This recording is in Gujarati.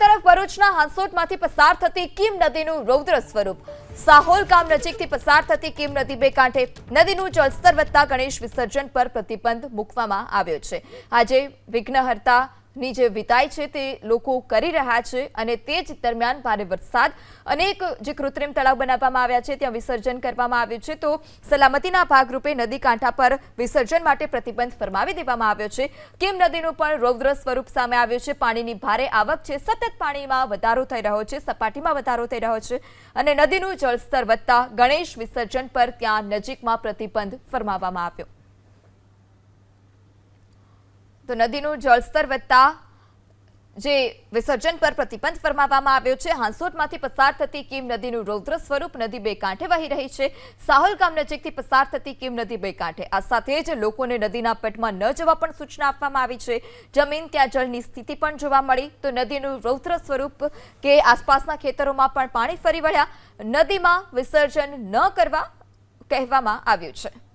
તરફ ભરૂચના હાંસોટમાંથી પસાર થતી કીમ નદીનું રૌદ્ર સ્વરૂપ. સાહોલ ગામ નજીકથી પસાર થતી કીમ નદી બે કાંઠે નદીનું જળસ્તર વધતા ગણેશ વિસર્જન પર પ્રતિબંધ મૂકવામાં આવ્યો છે. આજે વિઘ્નહર્તાની જે વિતાય છે તે લોકો કરી રહ્યા છે અને તે જ દરમિયાન ભારે વરસાદ અનેક જે કૃત્રિમ તળાવ બનાવવામાં આવ્યા છે, ત્યાં વિસર્જન કરવામાં આવ્યું છે. તો સલામતીના ભાગરૂપે નદી કાંઠા પર વિસર્જન માટે પ્રતિબંધ ફરમાવી દેવામાં આવ્યો છે. કેમ નદીનું પણ રૌદ્ર સ્વરૂપ સામે આવ્યું છે? પાણીની ભારે આવક છે. સતત પાણીમાં વધારો થઈ રહ્યો છે, સપાટીમાં વધારો થઈ રહ્યો છે અને નદીનું જળસ્તર વધતા ગણેશ વિસર્જન પર ત્યાં નજીકમાં પ્રતિબંધ ફરમાવવામાં આવ્યો. તો નદીનું જળસ્તર વધતા જે વિસર્જન પર પ્રતિબંધ ફરમાવવામાં આવ્યો છે, હાંસોટમાંથી પસાર થતી કીમ નદીનું રૌદ્ર સ્વરૂપ નદી બે કાંઠે વહી રહી છે. સાહોલ ગામ નજીકથી પસાર થતી કીમ નદી બે કાંઠે. આ સાથે જ લોકોને નદીના પટમાં ન જવા પણ સૂચના આપવામાં આવી છે. જમીન ત્યાં જળની સ્થિતિ પણ જોવા મળી. તો નદીનું રૌદ્ર સ્વરૂપ કે આસપાસના ખેતરોમાં પણ પાણી ફરી વળ્યા. નદીમાં વિસર્જન ન કરવા કહેવામાં આવ્યું છે.